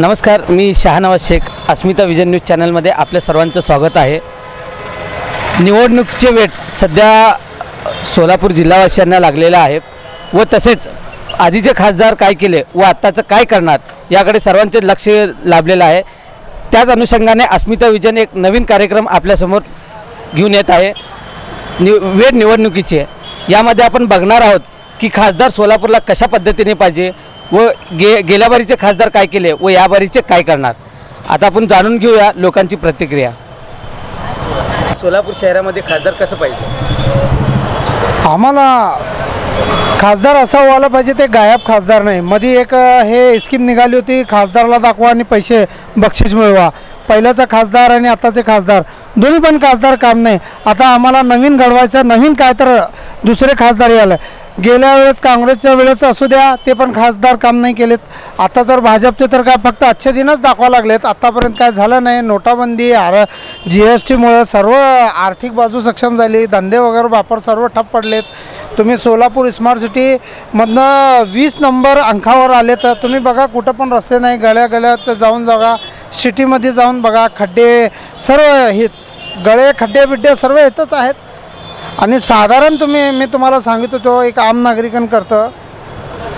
नमस्कार मी Shahnawaz Shaikh Asmita vision news चॅनलमध्ये आपल्या सर्वांचं स्वागत आहे. निवडणुकीचे वेट सध्या सोलापूर जिल्हावासियांना लागलेला आहे व तसेच आधीचे खासदार काय केले व आत्ताचं काय करणार याकडे सर्वांचे लक्ष लाभलेलं आहे. त्याच अनुषंगाने अस्मिता विजन एक नवीन कार्यक्रम आपल्यासमोर घेऊन येत आहे. नि वेट निवडणुकीचे यामध्ये आपण बघणार आहोत की खासदार सोलापूरला कशा पद्धतीने पाहिजे व गे गेल्या बारीचे खासदार काय केले व या बारीचे काय करणार? आता आपण जाणून घेऊया लोकांची प्रतिक्रिया. सोलापूर शहरामध्ये खासदार कसं पाहिजे? आम्हाला खासदार असा व्हायला पाहिजे ते गायब खासदार नाही. मध्ये एक हे स्कीम निघाली होती खासदारला दाखवा आणि पैसे बक्षीस मिळवा. पहिल्याचा खासदार आणि आताचे खासदार. दोन्ही पण खासदार काम नाही. आता आम्हाला नवीन घडवायचं नवीन काय तर दुसरे खासदार यायला. गेल्या वेळेस काँग्रेसच्या वेळेस असू द्या ते पण खासदार काम नाही केलेत. आता तर भाजपचे तर काय फक्त आजच्या दिनच दाखवा लागलेत. आत्तापर्यंत काय झालं नाही. नोटाबंदी आर जी एस टीमुळं सर्व आर्थिक बाजू सक्षम झाली. धंदे वगैरे वापर सर्व ठप्प पडलेत. तुम्ही सोलापूर स्मार्ट सिटीमधनं वीस नंबर अंकावर आले तर तुम्ही बघा कुठं पण रस्ते नाही. गळ्या गळ्यात जाऊन बघा सिटीमध्ये जाऊन बघा खड्डे सर्व हे गळे खड्डे बिड्डे सर्व येतच आहेत. आणि साधारण तुम्ही मी तुम्हाला सांगित होतो एक आम नागरिकांकरता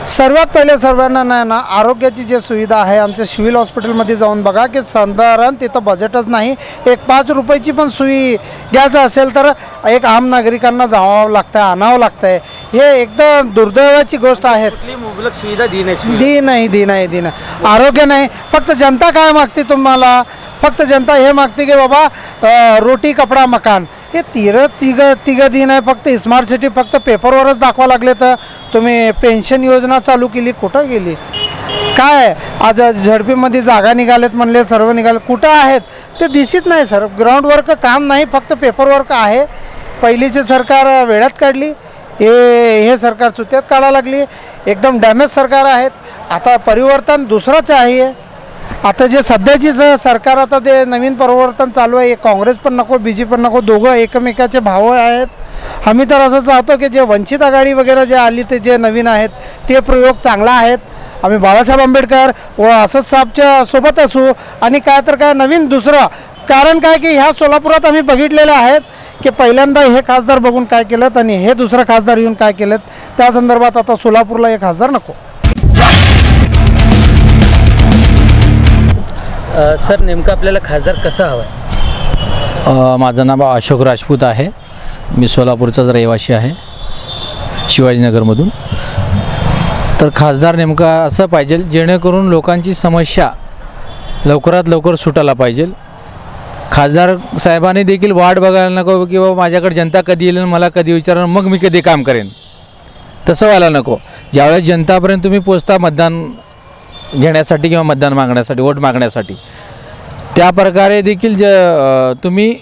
सर्वात पहिले सर्वांना नाही ना आरोग्याची जी सुविधा आहे आमच्या सिव्हिल हॉस्पिटलमध्ये जाऊन बघा की साधारण तिथं बजेटच नाही. एक पाच रुपयाची पण सुई घ्यायचं असेल तर एक आम नागरिकांना जावं लागतं आणावं लागतं आहे हे एकदम दुर्दैवाची गोष्ट आहे. मुबलक सुविधा दी नाही दी नाही दी नाही दी नाही. आरोग्य नाही. फक्त जनता काय मागते तुम्हाला? फक्त जनता हे मागते की बाबा रोटी कपडा मकान. हे तिर तिघ तिघं दिन आहे फक्त स्मार्ट सिटी फक्त पेपरवरच दाखवा लागले तर तुम्ही पेन्शन योजना चालू केली कुठं गेली? काय? आज झडपीमध्ये जागा निघालेत म्हणले सर्व निघाले. कुठं आहेत? ते दिसत नाही सर. ग्राउंड वर्क काम नाही फक्त पेपर वर्क आहे. पहिलीचे सरकार वेळात काढली. हे हे सरकार चुत्यात काढा लागली. एकदम डॅमेज सरकार आहेत. आता परिवर्तन दुसरंच आहे. आता जे सध्याची सरकार आता ते नवीन परिवर्तन चालू आहे काँग्रेस पण नको बी जे पण नको दोघं एकमेकाचे भाव आहेत. आम्ही तर असं चाहतो की जे वंचित आघाडी वगैरे जे आली ते जे नवीन आहेत ते प्रयोग चांगला आहेत. आम्ही बाळासाहेब आंबेडकर व असद साहेबच्या सोबत असू आणि काय तर काय नवीन दुसरं. कारण काय की ह्या सोलापुरात आम्ही बघितलेलं आहेत की पहिल्यांदा हे खासदार बघून काय केलं आणि हे दुसरं खासदार येऊन काय केलं त्या संदर्भात आता सोलापूरला हे खासदार नको. सर नेमकं आपल्याला खासदार कसा हवा अ, माझं नाव अशोक राजपूत आहे. मी सोलापूरचाच रहिवासी आहे शिवाजीनगरमधून. तर खासदार नेमका असं पाहिजे जेणेकरून लोकांची समस्या लवकरात लवकर सुटायला पाहिजे. खासदार साहेबांनी देखील वाट बघायला नको की बाबा माझ्याकडे जनता कधी येईल आणि मला कधी विचारणार मग मी कधी काम करेन. तसं व्हायला नको. ज्यावेळेस जनतापर्यंत तुम्ही पोचता मतदान घेण्यासाठी किंवा मतदान मागण्यासाठी वोट मागण्यासाठी. त्या प्रकारे देखील ज तुम्ही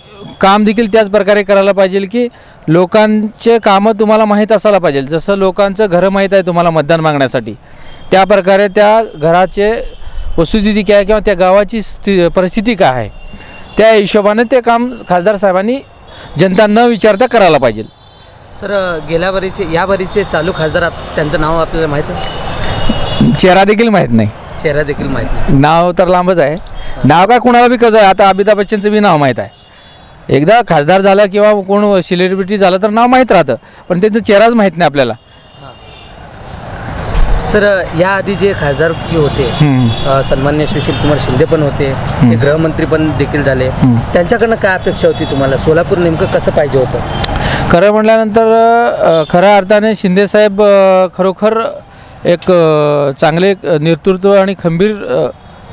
काम देखील त्याच प्रकारे करायला पाहिजे की लोकांचे कामं तुम्हाला माहीत असायला पाहिजे. जसं लोकांचं घरं माहीत आहे तुम्हाला मतदान मागण्यासाठी. त्या प्रकारे त्या घराचे वस्तुस्थिती काय आहे किंवा त्या गावाची स्थि परिस्थिती काय आहे त्या हिशोबाने ते काम खासदार साहेबांनी जनता न विचारता करायला पाहिजे. सर गेल्या वरीचे या बारीचे चालू खासदार त्यांचं नाव आपल्याला माहीत आहे? चेहरा देखील माहीत नाही. चेहरा देखील माहीत नाही. नाव तर लांबच आहे. नाव काय कुणाला बी कसं आहे? आता अमिताभ बच्चनचं बी नाव माहीत आहे. एकदा खासदार झाला किंवा कोण सेलिब्रिटी झालं तर नाव माहीत राहतं. पण त्यांचा चेहराच माहीत नाही आपल्याला. सर याआधी जे खासदार होते. अ, सन्मान्य सुशील कुमार शिंदे पण होते ते गृहमंत्री पण देखील झाले. त्यांच्याकडनं काय अपेक्षा होती तुम्हाला? सोलापूर नेमकं कसं पाहिजे होतं? खरं म्हटल्यानंतर अ, खऱ्या अर्थाने शिंदेसाहेब अ, खरोखर एक चांगले नेतृत्व आणि खंबीर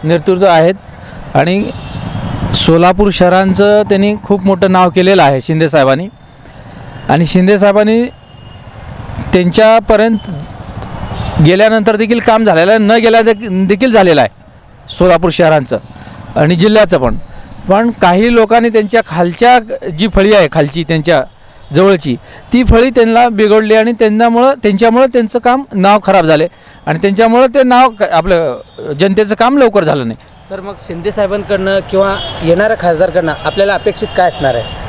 नेतृत्व आहेत. आणि सोलापूर शहरांचं त्यांनी खूप मोठं नाव केलेलं आहे शिंदेसाहेबांनी आणि शिंदेसाहेबांनी त्यांच्यापर्यंत गेल्यानंतर देखील काम झालेलं आहे. न गेल्या देख- देखील झालेलं आहे सोलापूर शहरांचं आणि जिल्ह्याचं पण. पण काही लोकांनी त्यांच्या खालच्या जी फळी आहे खालची त्यांच्या जवळची. ती फळी त्यांना बिघडली आणि त्यांच्यामुळं त्यांच्यामुळं त्यांचं काम नाव खराब झाले. आणि त्यांच्यामुळं ते नाव आपलं जनतेचं काम लवकर झालं नाही. सर मग शिंदे साहेबांकडनं किंवा येणाऱ्या खासदारकडनं आपल्याला अपेक्षित काय असणार आहे?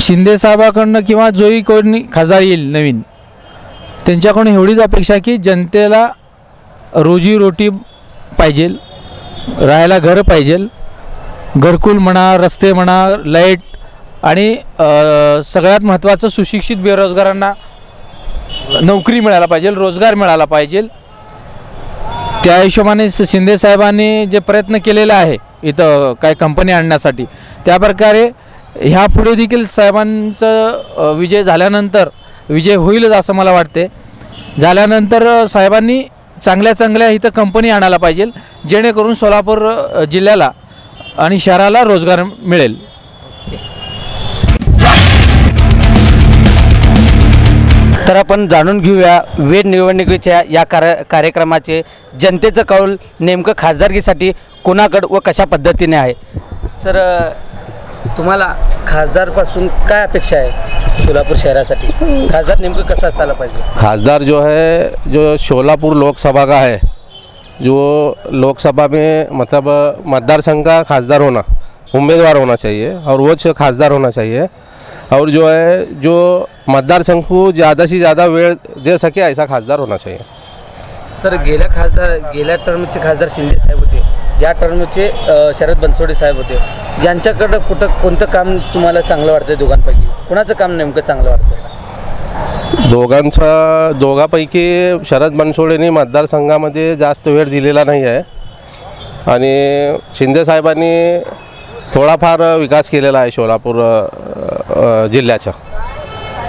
शिंदे साहेबाकडनं किंवा जोही कोणी खासदार येईल नवीन त्यांच्याकडून एवढीच अपेक्षा की जनतेला रोजीरोटी पाहिजे राहायला घर पाहिजे घरकुल म्हणा रस्ते म्हणा लाइट आणि सगळ्यात महत्त्वाचं सुशिक्षित बेरोजगारांना नोकरी मिळायला पाहिजे रोजगार मिळाला पाहिजे. त्या हिशोबाने शिंदे साहेबांनी जे प्रयत्न केलेले आहे इथं काय कंपनी आणण्यासाठी त्या प्रकारे ह्या पुढे देखील साहेबांचं विजय झाल्यानंतर विजय होईलच असं मला वाटते. झाल्यानंतर साहेबांनी चांगल्या चांगल्या इथं कंपनी आणायला पाहिजे जेणेकरून सोलापूर जिल्ह्याला आणि शहराला रोजगार मिळेल. तर आपण जाणून घेऊया वेळ निवडणुकीच्या या कार्य कार्यक्रमाचे जनतेचं कौल नेमकं खासदारकीसाठी कोणाकडं व कशा पद्धतीने आहे? सर तुम्हाला खासदारपासून काय अपेक्षा आहे सोलापूर शहरासाठी? खासदार नेमकं कसं असायला पाहिजे? खासदार जो है जो शोलापुर लोकसभा का है जो लोकसभा में मतलब मतदार संघ का खासदार होना उम्मीदवार होना चाहिए और वो खासदार होना चाहिए। और जो है जो मतदार संघ को ज़्यादा से ज़्यादा वेळ दे सके ऐसा खासदार होना चाहिए। सर गेल्या खासदार गेल्या टर्मचे खासदार शिंदे साहेब होते. या टर्मचे अ, शरद बनसोडे साहेब होते. यांच्याकडं कुठं कोणतं काम तुम्हाला चांगलं वाटतं दोघांपैकी? कुणाचं काम नेमकं चांगलं वाटतं दोघांचा दोघांपैकी शरद बनसोडेंनी मतदारसंघामध्ये जास्त वेळ दिलेला नाही आहे आणि शिंदे साहेबांनी थोडाफार विकास केलेला आहे सोलापूर जिल्ह्याचा.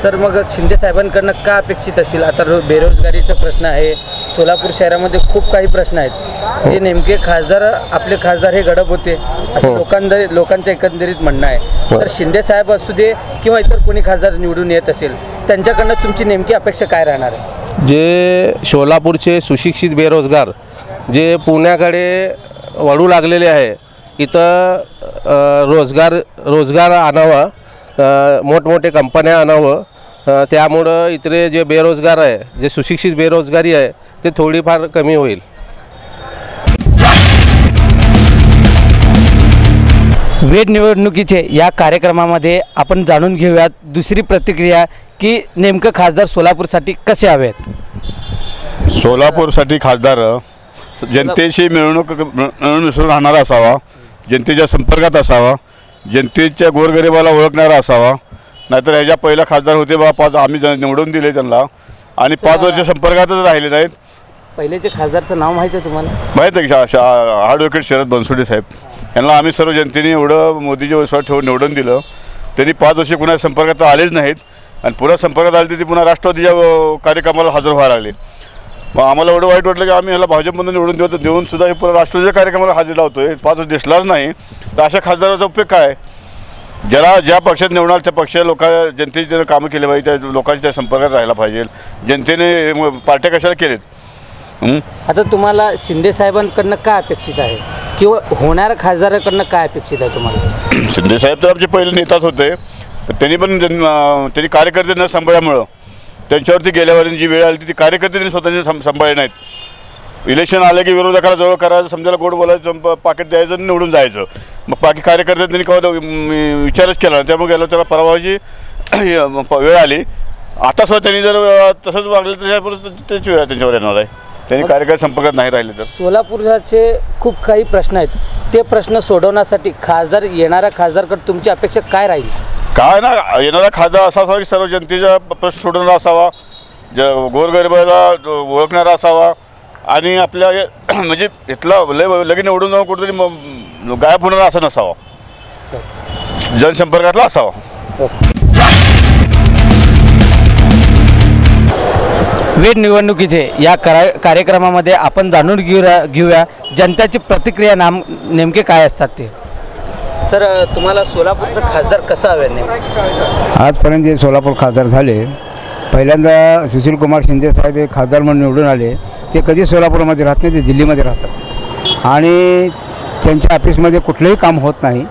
सर मग शिंदे साहेबांकडनं का अपेक्षित असेल? आता रो बेरोजगारीचा प्रश्न आहे. सोलापूर शहरामध्ये खूप काही प्रश्न आहेत. जे नेमके खासदार आपले खासदार हे गडप होते. असं हो. लोकांना लोकांचं एकंदरीत म्हणणं आहे. हो. तर शिंदे साहेब असू दे किंवा इतर कोणी खासदार निवडून येत असेल त्यांच्याकडनं तुमची नेमकी अपेक्षा काय राहणार आहे? जे सोलापूरचे सुशिक्षित बेरोजगार जे पुण्याकडे वळू लागलेले आहे इथं रोजगार रोजगार आणावं मोठमोठे कंपन्या आणावं त्यामुळं इथले जे बेरोजगार आहे जे सुशिक्षित बेरोजगारी आहे ते थोडीफार कमी होईल. वेळ निवडणुकीचे या कार्यक्रमामध्ये आपण जाणून घेऊयात दुसरी प्रतिक्रिया की नेमकं खासदार सोलापूरसाठी कसे हवेत? सोलापूरसाठी खासदार जनतेशी मिळवणूक मिळून मिसळून राहणारा असावा. जनतेच्या संपर्कात असावा जनतेच्या गोरगरिबाला ओळखणारा असावा नाहीतर ह्याच्या पहिला खासदार होते बा पाच आम्ही निवडून दिले त्यांना. आणि पाच वर्ष संपर्कातच राहिले नाहीत. पहिलेचे खासदारचं नाव माहिती आहे तुम्हाला? माहीत आहे की? ॲडव्होकेट शरद बनसोडे साहेब. यांना आम्ही सर्व जनतेने एवढं मोदीच्या विश्वास ठेवून निवडून दिलं. त्यांनी पाच वर्षे कुणा संपर्कात आलेच नाहीत. आणि पुन्हा संपर्कात आले तर ती पुन्हा राष्ट्रवादीच्या कार्यक्रमाला हजर व्हायला लागले. मग आम्हाला एवढं वाईट वाटलं की आम्ही ह्याला भाजपमधून निवडून देऊ. देऊन सुद्धा हे पुन्हा राष्ट्रवादीच्या कार्यक्रमाला हजेरी लावतोय. पाच दिसलाच नाही. तर अशा खासदाराचा उपयोग काय? ज्याला ज्या पक्षात निवडणार त्या पक्ष लोका जनतेची त्यानं कामं केली पाहिजे त्या लोकांच्या त्या संपर्कात राहायला पाहिजे. जनतेने पार्ट्या कशाला केलेत? आता तुम्हाला शिंदे साहेबांकडनं काय अपेक्षित आहे? किंवा होणाऱ्या खासदाराकडनं काय अपेक्षित आहे तुम्हाला? शिंदे साहेब तर आमचे पहिले नेताच होते. त्यांनी पण त्यांनी कार्यकर्ते न सांभाळल्यामुळं त्यांच्यावरती गेल्यावर जी वेळ आली ती- कार्यकर्ते त्यांनी स्वतःचे सं सांभाळले नाहीत. इलेक्शन आलं की विरोधकाला जवळ करायचं समजायला गोड बोलायचं पाकिट द्यायचं आणि निवडून जायचं. मग बाकी कार्यकर्ते त्यांनी कवा विचारच केला. त्यामुळे गेलं त्याला पराभवाची प- वेळ आली. आता सुद्धा त्यांनी जर तसंच वागलं तर त्याची वेळ त्यांच्यावर येणार आहे. त्यांनी कार्यकर्ते संपर्कात नाही राहिले तर. सोलापूरचे खूप काही प्रश्न आहेत. ते प्रश्न सोडवण्यासाठी खासदार येणाऱ्या खासदारकडे तुमची अपेक्षा काय राहील? काय ना येणारा खासदार असा असावा की सर्व जनतेचा प्रश्न सोडणारा असावा ज गोरगरिबाला ओळखणारा असावा आणि आपल्या म्हणजे इथला लय लगेच निवडून जाऊन कुठेतरी म- गायब होणारा असा नसावा. जनसंपर्कातला असावा. वेट निवडणुकीचे या करा कार्यक्रमामध्ये आपण जाणून घेऊया घेऊया जनतेची प्रतिक्रिया नाम नेमके काय असतात ते. सर तुम्हाला सोलापूरचा खासदार कसा हवे आजपर्यंत जे सोलापूर खासदार झाले पहिल्यांदा सुशीलकुमार शिंदे साहेब हे खासदार म्हणून निवडून आले. ते कधी सोलापूरमध्ये राहत नाही ते दिल्लीमध्ये राहतात. आणि त्यांच्या ऑफिसमध्ये कुठलंही काम होत नाही.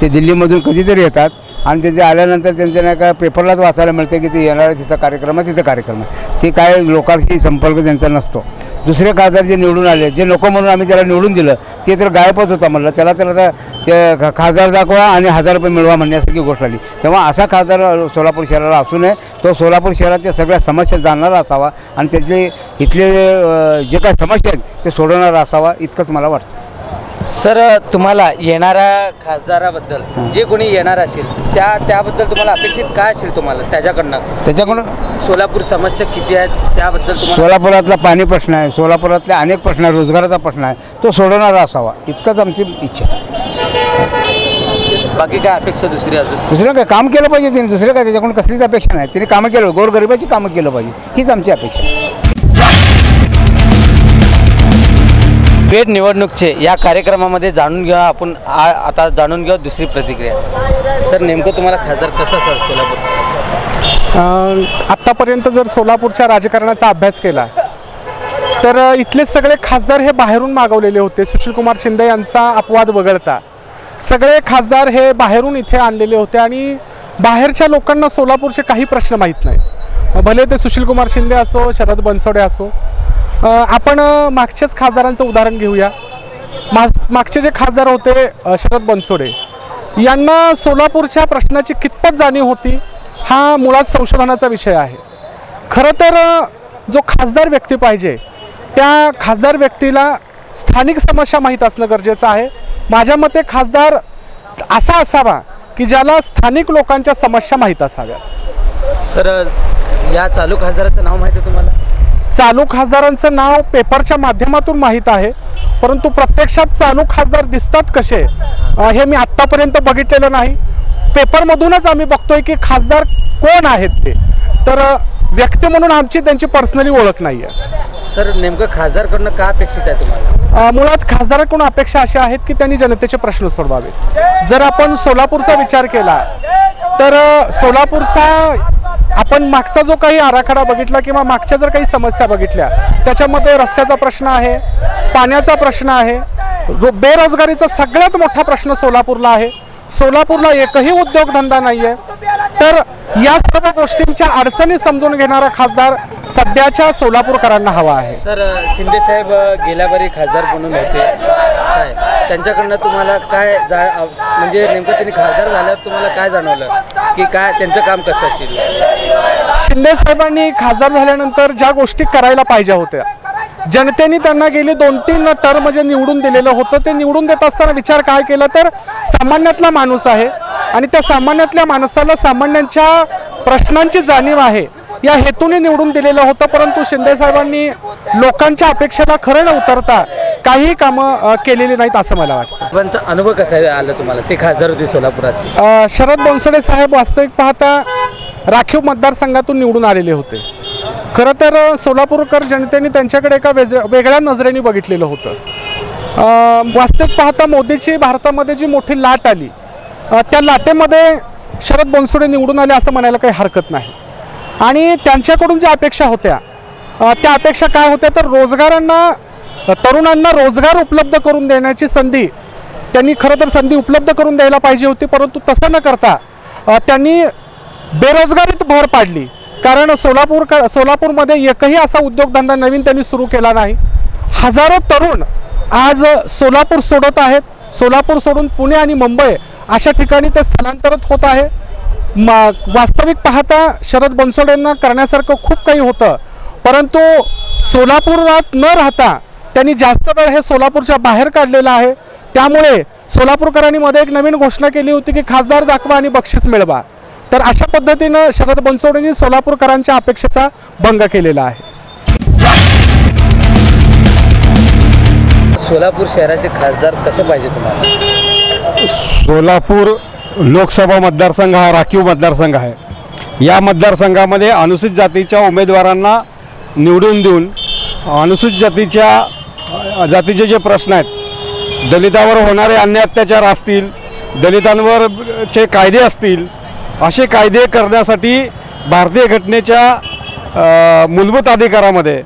ते दिल्लीमधून कधीतरी येतात. आणि त्यांचे आल्यानंतर त्यांच्या नाही का पेपरलाच वाचायला मिळते की ते येणार तिथं कार्यक्रम आहे तिथं कार्यक्रम आहे. ते काय लोकांशी संपर्क त्यांचा नसतो. दुसरे खासदार जे निवडून आले जे नको म्हणून आम्ही त्याला निवडून दिलं ते तर गायबच होता म्हणलं. त्याला तर आता ते खासदार दाखवा आणि हजार रुपये मिळवा म्हणण्यासारखी गोष्ट आली. तेव्हा असा खासदार सोलापूर शहराला असू नये तो सोलापूर शहराच्या सगळ्या समस्या जाणणारा असावा आणि त्याचे इथले जे काही समस्या आहेत ते सोडवणारा असावा इतकंच मला वाटतं. सर तुम्हाला येणाऱ्या खासदाराबद्दल जे कोणी येणार असेल त्या त्याबद्दल तुम्हाला अपेक्षित काय असेल तुम्हाला त्याच्याकडनं? त्याच्याकडून? सोलापूर समस्या किती आहेत त्याबद्दल तुम्हाला सोलापुरातला पाणी प्रश्न आहे सोलापुरातले अनेक प्रश्न आहे रोजगाराचा प्रश्न आहे तो सोडवणारा असावा इतकंच आमची इच्छा आहे. बाकी काय अपेक्षा दुसरी अजून? दुसरं काय काम केलं पाहिजे तिने दुसरं काय त्याच्याकडून कसलीच अपेक्षा नाही. तिने कामं केलं गोरगरिबाची कामं केलं पाहिजे हीच आमची अपेक्षा आहे. पेठ निवडणूकचे या कार्यक्रमामध्ये जाणून घेऊया आपण आ- आता जाणून घेऊ दुसरी प्रतिक्रिया. सर नेमकं तुम्हाला खासदार कसा सर सोलापूर? अ, आत्तापर्यंत जर सोलापूरच्या राजकारणाचा अभ्यास केला तर इथले सगळे खासदार हे बाहेरून मागवलेले होते. सुशीलकुमार शिंदे यांचा अपवाद वगळता. सगळे खासदार हे बाहेरून इथे आणलेले होते आणि बाहेरच्या लोकांना सोलापूरचे काही प्रश्न माहीत नाही. भले ते सुशीलकुमार शिंदे असो शरद बनसोडे असो. आपण मागच्याच खासदारांचं उदाहरण घेऊया. माग मागचे जे खासदार होते शरद बनसोडे यांना सोलापूरच्या प्रश्नाची कितपत जाणीव होती हा मुळात संशोधनाचा विषय आहे. खरं तर जो खासदार व्यक्ती पाहिजे त्या खासदार व्यक्तीला स्थानिक समस्या माहीत असणं गरजेचं आहे. माझ्या मते खासदार असा असावा की ज्याला स्थानिक लोकांच्या समस्या माहीत असाव्या. सर या चालू खासदाराचं नाव माहिती आहे तुम्हाला? चालू खासदारांचं नाव पेपरच्या माध्यमातून माहीत आहे परंतु प्रत्यक्षात चालू खासदार दिसतात कसे हे मी आत्तापर्यंत बघितलेलं नाही. पेपरमधूनच आम्ही बघतोय की खासदार कोण आहेत ते. तर व्यक्ती म्हणून आमची त्यांची पर्सनली ओळख नाही आहे सर नेमकं खासदारकडनं का अपेक्षित आहे तुम्हाला? मुळात खासदाराकडून अपेक्षा अशा आहेत की त्यांनी जनतेचे प्रश्न सोडवावे जर आपण सोलापूरचा विचार केला तर सोलापूरचा आपण मागचा जो काही आराखडा बघितला किंवा मागच्या जर काही समस्या बघितल्या त्याच्यामध्ये रस्त्याचा प्रश्न आहे पाण्याचा प्रश्न आहे बेरोजगारीचा सगळ्यात मोठा प्रश्न सोलापूरला आहे. सोलापूरला एकही उद्योगधंदा नाही आहे तर या सर्व गोष्टींच्या अडचणी समजून घेणारा खासदार सध्याच्या सोलापूरकरांना हवा आहे. सर शिंदे साहेब गेल्या बारी खासदार म्हणून होते. काय? त्यांच्याकडनं तुम्हाला काय जा म्हणजे नेमकं त्यांनी खासदार झाल्यावर तुम्हाला काय जाणवलं? की काय त्यांचं काम कसं असेल? शिंदे साहेबांनी खासदार झाल्यानंतर ज्या गोष्टी करायला पाहिजे होत्या जनतेने त्यांना गेली दोन तीन टर्म जे निवडून दिलेलं होतं. ते निवडून देत असताना विचार काय केला तर सामान्यातला माणूस आहे आणि त्या सामान्यातल्या माणसाला सामान्यांच्या प्रश्नांची जाणीव आहे. या हेतूने निवडून दिलेलं होतं परंतु शिंदे साहेबांनी लोकांच्या अपेक्षेला खरं न उतरता काही कामं केलेली नाहीत असं मला वाटतं. पण अनुभव कसा आला तुम्हाला? ते खासदार होते सोलापुराचे अ, शरद बनसोडे साहेब वास्तविक पाहता राखीव मतदारसंघातून निवडून आलेले होते. खरं तर सोलापूरकर जनतेने त्यांच्याकडे एका वेज वेगळ्या नजरेने बघितलेलं होतं. वास्तविक पाहता मोदीची भारतामध्ये जी मोठी लाट आली त्या लाटेमध्ये शरद बनसोडे निवडून आले असं म्हणायला काही हरकत नाही. आणि त्यांच्याकडून ज्या अपेक्षा होत्या त्या अपेक्षा काय होत्या तर रोजगारांना तरुणांना रोजगार उपलब्ध करून देण्याची संधी त्यांनी खरं तर संधी उपलब्ध करून द्यायला पाहिजे होती परंतु तसं न करता त्यांनी बेरोजगारीत भर पाडली. कारण सोलापूर सोलापूरमध्ये एकही असा उद्योगधंदा नवीन त्यांनी सुरू केला नाही. हजारो तरुण आज सोलापूर सोडत आहेत. सोलापूर सोडून पुणे आणि मुंबई अशा ठिकाणी ते स्थलांतरित होत आहे. मा वास्तविक पाहता शरद बनसोडेंना करण्यासारखं खूप काही होतं. परंतु सोलापुरात न राहता त्यांनी जास्त वेळ हे सोलापूरच्या बाहेर काढलेलं आहे. त्यामुळे सोलापूरकरांनी मध्ये एक नवीन घोषणा केली होती की खासदार दाखवा आणि बक्षीस मिळवा. तर अशा पद्धतीनं शरद बनसोडेंनी सोलापूरकरांच्या अपेक्षेचा भंग केलेला आहे. सोलापूर शहराचे खासदार कसं पाहिजे तुम्हाला? सोलापूर लोकसभा मतदारसंघ हा राखीव मतदारसंघ आहे. या मतदारसंघामध्ये अनुसूचित जातीच्या उमेदवारांना निवडून देऊन अनुसूचित जातीच्या जातीचे जे प्रश्न आहेत दलितावर होणारे अन्य अत्याचार असतील दलितांवर चे कायदे असतील असे कायदे करण्यासाठी भारतीय घटनेच्या मूलभूत अधिकारामध्ये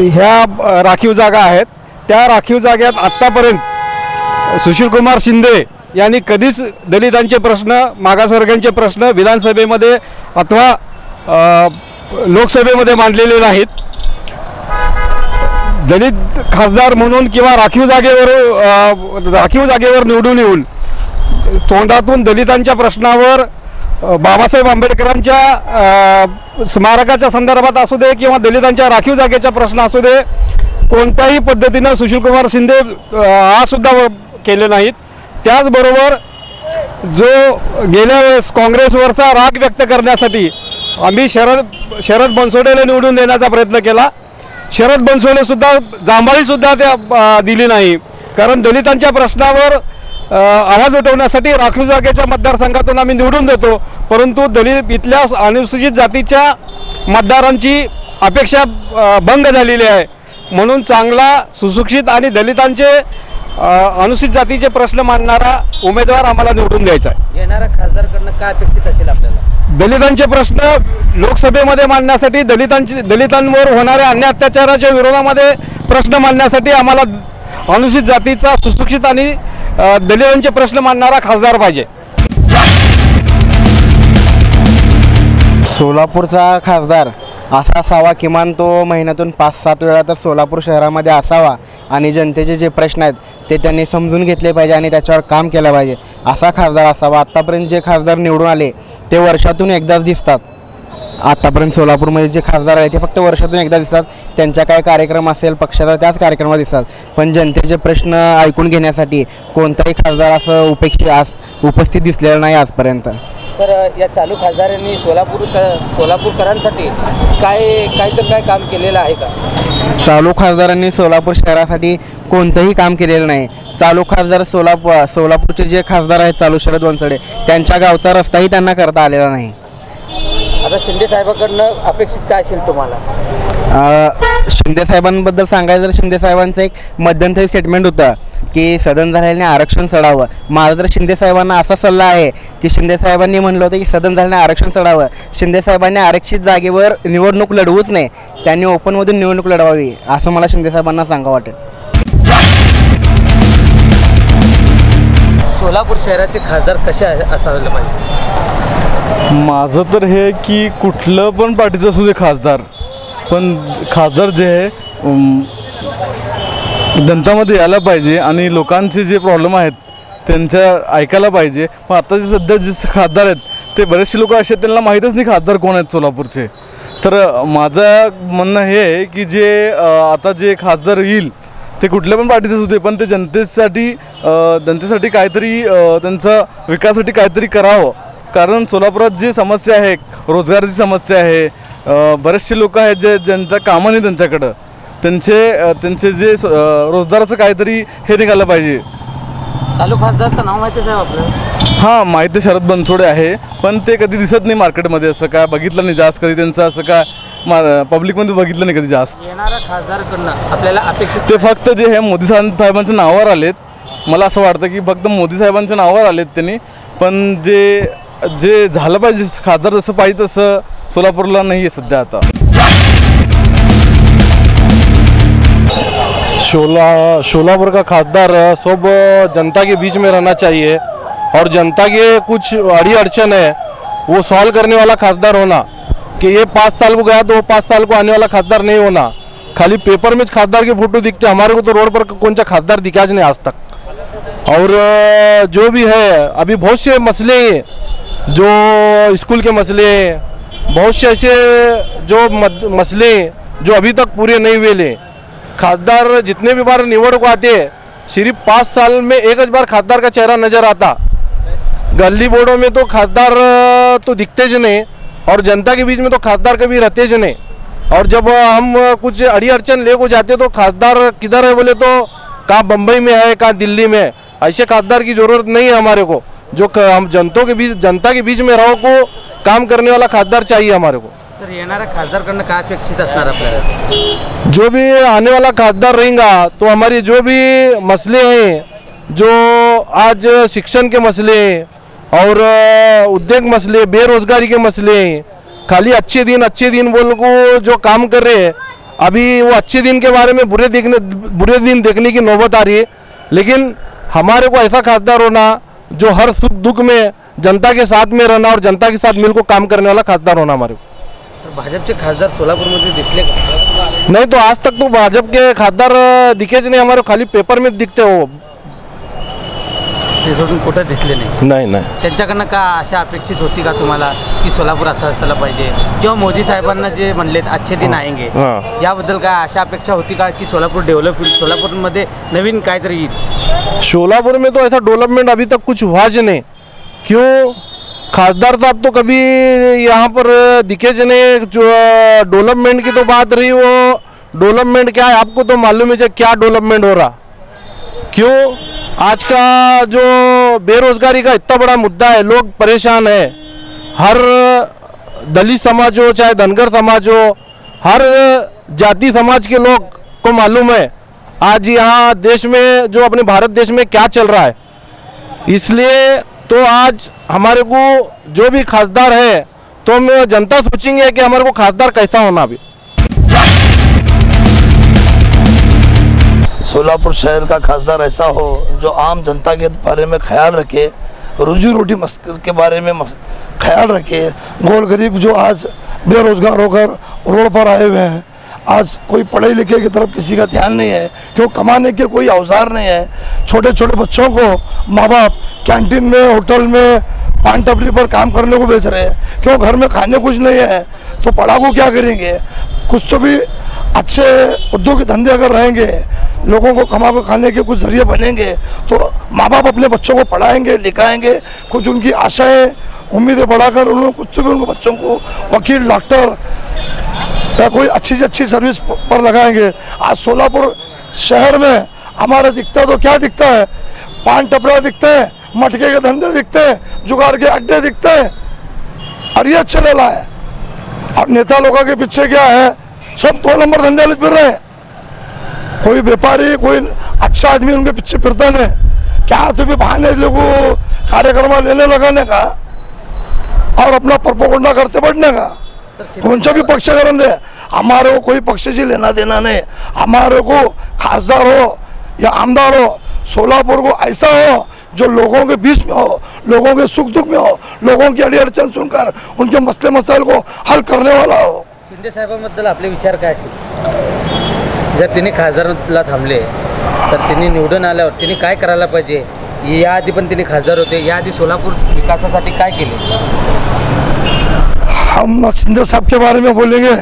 ह्या राखीव जागा आहेत. त्या राखीव जाग्यात आत्तापर्यंत सुशीलकुमार शिंदे यांनी कधीच दलितांचे प्रश्न मागासवर्गांचे प्रश्न विधानसभेमध्ये अथवा लोकसभेमध्ये मांडलेले नाहीत. दलित खासदार म्हणून किंवा राखीव जागेवर राखीव जागेवर निवडून येऊन तोंडातून दलितांच्या प्रश्नावर बाबासाहेब आंबेडकरांच्या स्मारकाच्या संदर्भात असू दे किंवा दलितांच्या राखीव जागेचा प्रश्न असू दे कोणत्याही पद्धतीनं सुशीलकुमार शिंदे अ, हा सुद्धा केले नाहीत. त्याचबरोबर जो गेल्या वेळेस काँग्रेसवरचा राग व्यक्त करण्यासाठी आम्ही शरद शरद बनसोडेला निवडून देण्याचा प्रयत्न केला. शरद बनसोडेसुद्धा जांभाळीसुद्धा त्या दिली नाही. कारण दलितांच्या प्रश्नावर आवाज उठवण्यासाठी राखीव जागेच्या मतदारसंघातून आम्ही निवडून देतो. परंतु दलित इथल्या अनुसूचित जातीच्या मतदारांची अपेक्षा भंग झालेली आहे. म्हणून चांगला सुशिक्षित आणि दलितांचे अनुसूचित जातीचे प्रश्न मांडणारा उमेदवार आम्हाला निवडून द्यायचा आहे. येणाऱ्या खासदारकडनं काय अपेक्षित असेल आपल्याला? दलितांचे प्रश्न लोकसभेमध्ये मांडण्यासाठी दलितांची दलितांवर होणाऱ्या अन्य अत्याचाराच्या विरोधामध्ये प्रश्न मांडण्यासाठी आम्हाला अनुसूचित जातीचा सुशिक्षित आणि दलितांचे प्रश्न मांडणारा खासदार पाहिजे. सोलापूरचा खासदार असा असावा किमान तो महिन्यातून पाच सात वेळा तर सोलापूर शहरामध्ये असावा आणि जनतेचे जे प्रश्न आहेत ते त्यांनी समजून घेतले पाहिजे आणि त्याच्यावर काम केलं पाहिजे. असा खासदार असावा. आत्तापर्यंत जे खासदार निवडून आले ते वर्षातून एकदाच दिसतात. आत्तापर्यंत सोलापूरमध्ये जे खासदार आहे ते फक्त वर्षातून एकदा दिसतात. त्यांच्या काय कार्यक्रम असेल पक्षाचा त्याच कार्यक्रमात दिसतात. पण जनतेचे प्रश्न ऐकून घेण्यासाठी कोणताही खासदार असं उपेक्षित आज उपस्थित दिसलेलं नाही आजपर्यंत. सर या चालू खासदारांनी सोलापूर सोलापूरकरांसाठी काय काय तर काय काम केलेलं आहे का? चालू खासदारांनी सोलापूर शहरासाठी कोणतंही काम केलेलं नाही. चालू खासदार सोलापूर सोलापूरचे जे खासदार आहेत चालू शरद वनसडे त्यांच्या गावचा रस्ताही त्यांना करता आलेला नाही. आता शिंदे साहेबाकडनं अपेक्षित काय असेल तुम्हाला? शिंदे साहेबांबद्दल सांगायचं तर शिंदे साहेबांचं एक मध्यंतरी स्टेटमेंट होतं की सदन झाल्याने आरक्षण चढावं माझा तर शिंदे साहेबांना असा सल्ला आहे की शिंदे साहेबांनी म्हणलं होतं की सदन झाल्याने आरक्षण चढावं शिंदे साहेबांनी आरक्षित जागेवर निवडणूक लढवूच नाही त्यांनी ओपनमधून निवडणूक लढवावी असं मला शिंदे साहेबांना सांगा वाटेल. सोलापूर शहराचे खासदार कसे अ- असायला पाहिजे? माझं तर हे की कुठलं पण पार्टीचं असू दे खासदार. पण खासदार जे आहे जनतामध्ये यायला पाहिजे आणि लोकांचे जे प्रॉब्लेम आहेत त्यांच्या ऐकायला पाहिजे. पण आता जे सध्या जे खासदार आहेत ते बरेचसे लोक असे आहेत, त्यांना माहीतच नाही खासदार कोण आहेत सोलापूरचे. तर माझं म्हणणं हे आहे की जे आता जे खासदार येईल ते कुठल्या पण पार्टीचे असू दे पण ते जनतेसाठी जनतेसाठी काहीतरी त्यांचा विकासासाठी काहीतरी करावं. कारण सोलापुरात जी समस्या आहे रोजगाराची समस्या आहे बरेचसे लोक आहेत जे ज्यांचं कामं नाही त्यांच्याकडं. त्यांचे त्यांचे जे रोजगाराचं काहीतरी हे निघालं पाहिजे. चालू खासदारचं नाव माहिती साहेब आपल्याला हां माहिती शरद बनसोडे आहे पण ते कधी दिसत नाही मार्केटमध्ये असं काय बघितलं नाही जास्त कधी त्यांचं असं काय मा पब्लिकमध्ये बघितलं नाही कधी जास्त. येणाऱ्या खासदारकडनं आपल्याला अपेक्षित ते फक्त जे हे मोदी साहेब साहेबांच्या नावावर आलेत. मला असं वाटतं की फक्त मोदी साहेबांच्या नावावर आलेत त्यांनी. पण जे जे पाहिजे खासदार जसं पाहिजे तसं सोलापूरला नाही आहे सध्या आता. शोला, शोलापुर का खासदार सब जनता के बीच में रहना चाहिए। और जनता के कुछ अड़ी अड़चन है, वो सॉल्व करने वाला खासदार होना। कि ये पाँच साल को गया तो वो पाँच साल को आने वाला खासदार नहीं होना। खाली पेपर में खासदार के फ़ोटो दिखते हमारे को तो रोड पर कौन सा खासदार दिखा नहीं आज तक। और, जो भी है, अभी बहुत से मसले हैं। जो स्कूल के मसले, बहुत से ऐसे जो मसले जो अभी तक पूरे नहीं हुए ले। खासदार जितने भी बार निवड़ को आते, सिर्फ़ पाँच साल में एक बार खासदार का चेहरा नज़र आता। गली बोर्डों में तो खासदार तो दिखते ज नहीं, और जनता के बीच में तो खासदार कभी रहते ज नहीं। और जब हम कुछ अड़ी अड़चन ले को जाते तो खासदार किधर है बोले तो कहाँ बम्बई में है, कहाँ दिल्ली में है। ऐसे खासदार की ज़रूरत नहीं है हमारे को। जो हम जनतों के बीच जनता के बीच में रहो को काम करने वाला खासदार चाहिए हमारे को। सर येणाऱ्या खासदारकडनं काय अपेक्षित असणार आपल्याला? जो भी आने वाला खासदार रहेगा तो हमारी जो भी मसले हैं जो आज शिक्षण के मसले हैं और उद्योग मसले बेरोजगारी के मसले हैं खाली अच्छे दिन अच्छे दिन बोल को जो काम कर रहे हैं अभी वो अच्छे दिन के बारे में बुरे देखने बुरे दिन देखने की नौबत आ रही है। लेकिन हमारे को ऐसा खासदार होना जो हर सुख दुख में जनता के साथ में रहना और जनता के साथ मिलकर काम करने वाला खासदार होना हमारे भाजपा भाजपचे खासदार सोलापुर में का? नहीं तो आज तक तो भाजपा के खासदार दिखे नहीं हमारे खाली पेपर में दिखते हो। ते सोडून कुठं दिसले नाही. नहीं नहीं. त्यांच्याकडनं का अशा अपेक्षित होती का तुम्हाला की सोलापूर असं असायला पाहिजे? किंवा मोदी साहेबांना जे म्हणलेत अच्छे दिन आएंगे हाँ. याबद्दल काय अशा अपेक्षा होती का की सोलापूर डेव्हलप होईल? सोलापूरमध्ये नवीन काहीतरी येईल? शोलापुर में तो ऐसा डेवलपमेंट अभी तक कुछ हुआ ज नहीं. क्यों? खासदार साहब तो कभी यहाँ पर दिखे ज नहीं. जो डेवलपमेंट की तो बात रही वो. डेवलपमेंट क्या है? आपको तो मालूम है जो क्या डेवलपमेंट हो रहा. क्यों? आज का जो बेरोजगारी का इतना बड़ा मुद्दा है, लोग परेशान है। हर दलित समाज हो, चाहे धनगर समाज हो, हर जाति समाज के लोग को मालूम है, आज यहाँ देश में, जो अपने भारत देश में क्या चल रहा है। इसलिए तो आज हमारे को जो भी खासदार है तो हम जनता सोचेंगे कि हमारे को खासदार कैसा होना अभी सोलापुर शहर का खासदार ऐसा हो जो आम जनता के बारे में ख्याल रखे, रोजी रोटी के बारे में ख्याल रखे। गोल गरीब जो आज बेरोजगार होकर रोड पर आए हुए हैं, आज कोई पढ़े लिखे की तरफ़ किसी का ध्यान नहीं है, क्यों कमाने के कोई औज़ार नहीं है। छोटे छोटे बच्चों को माँ बाप कैंटीन में, होटल में, पान टपरी पर काम करने को बेच रहे हैं। क्यों घर में खाने कुछ नहीं है? तो पढ़ाकू क्या करेंगे? कुछ तो भी अच्छे उद्योग धंधे अगर रहेंगे, लोगों को कमा के खाने के कुछ ज़रिए बनेंगे तो माँ बाप अपने बच्चों को पढ़ाएँगे, लिखाएँगे, कुछ उनकी आशाएँ, उम्मीदें बढ़ाकर उन्होंने कुछ तो भी उनको बच्चों को, वकील, डॉक्टर, या कोई अच्छी से अच्छी सर्विस पर लगाएँगे। आज सोलापुर शहर में हमारा दिखता तो क्या दिखता है? पान टपरा दिखते हैं, मटके के धंधे दिखते हैं, जुगाड़ के अड्डे दिखते हैं, और ये चले ला है। और नेता लोगों के पीछे क्या है? सब दो नंबर धंधे वाले फिर रहे हैं। कोई व्यापारी कोई अच्छा आदमी उनके पीछे फिरता नहीं। क्या तो भी बहाने लोगों कार्यक्रम लेने लगाने का? और अपना परपोगंडा करते बढ़ने का? कोणचा भी पक्ष करून दे। हमारे को कोई पक्ष से लेना देना नहीं। हमारे को खासदार हो या आमदार हो सोलापुर को ऐसा हो जो लोगों के बीच में हो लोगों के सुख दुख में हो लोगों की अड़ी अड़चन सुनकर उनके मसले मसाइल को हल करने वाला हो। शिंदे साहेबांबद्दल आपले विचार काय असेल? जर तिने खासदारला थांबले तर त्यांनी निवडून आल्यावर तिने काय करायला पाहिजे? याआधी पण तिने खासदार होते. याआधी सोलापूर विकासासाठी काय केले? हम शिंदे साहब के बारे में बोलेंगे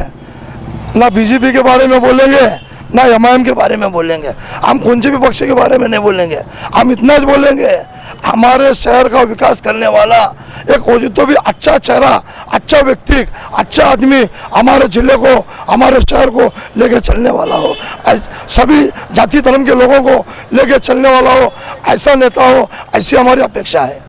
ना बीजेपी के बारे में बोलेंगे ना एम के बारे में बोलेंगे, हम से भी पक्ष के बारे में नहीं बोलेंगे, हम इतना बोलेंगे, हमारे शहर का विकास करने वाला एक हो तो भी अच्छा चेहरा अच्छा व्यक्ति अच्छा आदमी हमारे ज़िले को, हमारे शहर को लेके चलने वाला हो। सभी जाति धर्म के लोगों को लेके चलने वाला हो, ऐसा नेता हो, ऐसी हमारी अपेक्षा है।